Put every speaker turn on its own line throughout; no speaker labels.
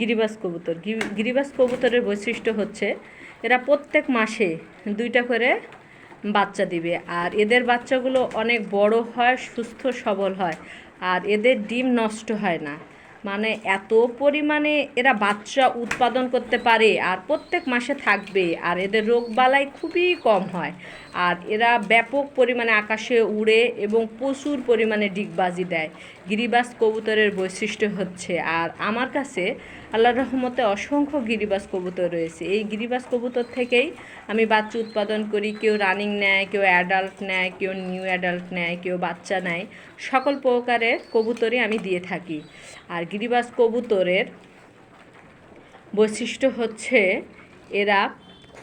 গিরিবাজ কবুতর। গিরিবাস কবুতরের বৈশিষ্ট্য হচ্ছে এরা প্রত্যেক মাসে দুইটা করে বাচ্চা দিবে। আর এদের বাচ্চাগুলো অনেক বড় হয়, সুস্থ, সবল হয়। আর এদের ডিম নষ্ট হয় না। মানে এত পরিমাণে এরা বাচ্চা উৎপাদন করতে পারে আর প্রত্যেক মাসে থাকবে আর এদের রোগবালাই খুবই কম হয়। আর এরা ব্যাপক পরিমাণে আকাশে উড়ে এবং প্রচুর পরিমাণে ডিগবাজি দেয়। গিরিবাস কবুতরের বৈশিষ্ট্য হচ্ছে, আর আমার কাছে আল্লাহর রহমতে অসংখ্য গিরিবাস কবুতর রয়েছে। এই গিরিবাস কবুতর থেকেই আমি বাচ্চা উৎপাদন করি, কেউ রানিং নেয়, কেউ অ্যাডাল্ট নেয়, কেউ নিউ অ্যাডাল্ট নেয়, কেউ বাচ্চা নেয়। সকল প্রকারের কবুতরই আমি দিয়ে থাকি। আর গিরিবাজ কবুতরের বৈশিষ্ট্য হচ্ছে এরা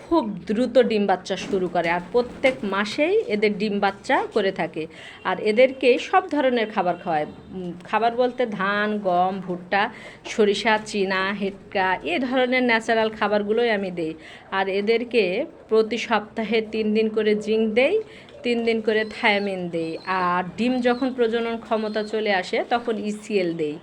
খুব দ্রুত ডিম বাচ্চা শুরু করে আর প্রত্যেক মাসেই এদের ডিম বাচ্চা করে থাকে। আর এদেরকে সব ধরনের খাবার খাওয়ায়। খাবার বলতে ধান, গম, ভুট্টা, সরিষা, চীনা হেটকা এ ধরনের ন্যাচারাল খাবারগুলোই আমি দেই। আর এদেরকে প্রতি সপ্তাহে তিন দিন করে জিঙ্ক দেই। তিন দিন করে থায়ামিন দেই। আর ডিম যখন প্রজনন ক্ষমতা চলে আসে, তখন ইসিএল দেই।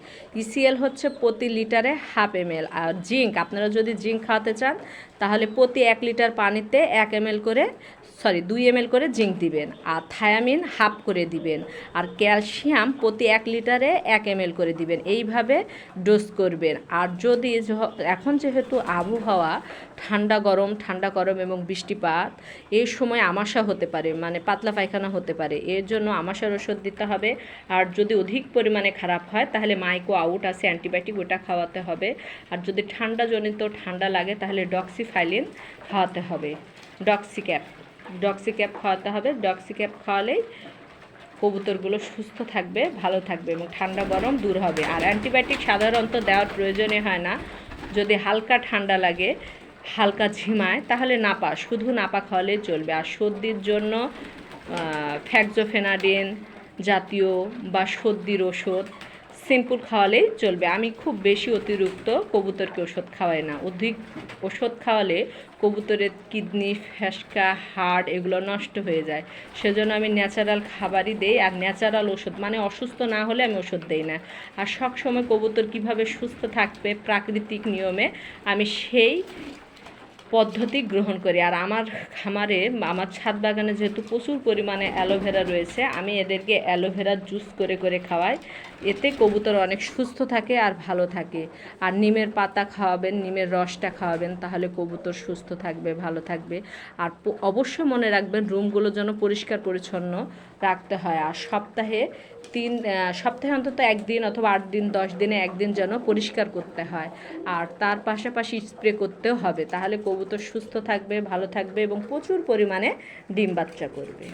ইসিএল হচ্ছে প্রতি লিটারে হাফ এম আর জিঙ্ক, আপনারা যদি জিঙ্ক খাওয়াতে চান, তাহলে প্রতি এক লিটার পানিতে এক এম এল করে, সরি, দুই এম করে জিঙ্ক দিবেন। আর থায়ামিন হাফ করে দিবেন। আর ক্যালসিয়াম প্রতি এক লিটারে এক এম এল করে দিবেন। এইভাবে ডোজ করবেন। আর যদি এখন যেহেতু আবহাওয়া ঠান্ডা গরম ঠান্ডা গরম এবং বৃষ্টিপাত, এই সময় আমাশা হতে পারে। মানে পাতলা পায়খানা হতে পারে। এর জন্য আমাশার ওষুধ দিতে হবে। আর যদি অধিক পরিমাণে খারাপ হয়, তাহলে মাইকো আউট আছে, অ্যান্টিবায়োটিক ওটা খাওয়াতে হবে। আর যদি ঠান্ডা জনিত ঠান্ডা লাগে, তাহলে ডক্সিফাইলিন খাওয়াতে হবে। ডক্সিক্যাপ। ডক্সিক্যাপ খাওয়াতে হবে। ডক্সিক্যাপ খাওয়ালেই কবুতরগুলো সুস্থ থাকবে, ভালো থাকবে এবং ঠান্ডা গরম দূর হবে। আর অ্যান্টিবায়োটিক সাধারণত দেওয়ার প্রয়োজনে হয় না। যদি হালকা ঠান্ডা লাগে, হালকা ঝিমায়, তাহলে নাপা, শুধু নাপা খাওয়ালে চলবে। আর সর্দির জন্য ফ্যাক্সোফেনাডিন জাতীয় বা সর্দির ওষুধ সিম্পল খাওয়ালেই চলবে। আমি খুব বেশি অতিরিক্ত কবুতরকে ওষুধ খাওয়াই না। অধিক ওষুধ খাওয়ালে কবুতরের কিডনি, ফ্যাসকা, হাড় এগুলো নষ্ট হয়ে যায়। সেজন্য আমি ন্যাচারাল খাবারই দেই আর ন্যাচারাল ওষুধ মানে অসুস্থ না হলে আমি ওষুধ দেই না। আর সবসময় কবুতর কীভাবে সুস্থ থাকবে প্রাকৃতিক নিয়মে আমি সেই পদ্ধতি গ্রহণ করি। আর আমার খামারে, আমার ছাদ বাগানে যেহেতু প্রচুর পরিমাণে অ্যালোভেরা রয়েছে, আমি এদেরকে অ্যালোভেরা জুস করে করে খাওয়াই। এতে কবুতর অনেক সুস্থ থাকে আর ভালো থাকে। আর নিমের পাতা খাওয়াবেন, নিমের রসটা খাওয়াবেন, তাহলে কবুতর সুস্থ থাকবে, ভালো থাকবে। আর অবশ্যই মনে রাখবেন, রুমগুলো যেন পরিষ্কার পরিচ্ছন্ন রাখতে হয়। আর সপ্তাহে তিন সপ্তাহে অন্তত একদিন অথবা আট দিন, দশ দিনে একদিন যেন পরিষ্কার করতে হয়। আর তার পাশাপাশি স্প্রে করতেও হবে, তাহলে কবুতর সুস্থ থাকবে ভালো থাকবে এবং প্রচুর পরিমাণে ডিম বাচ্চা করবে।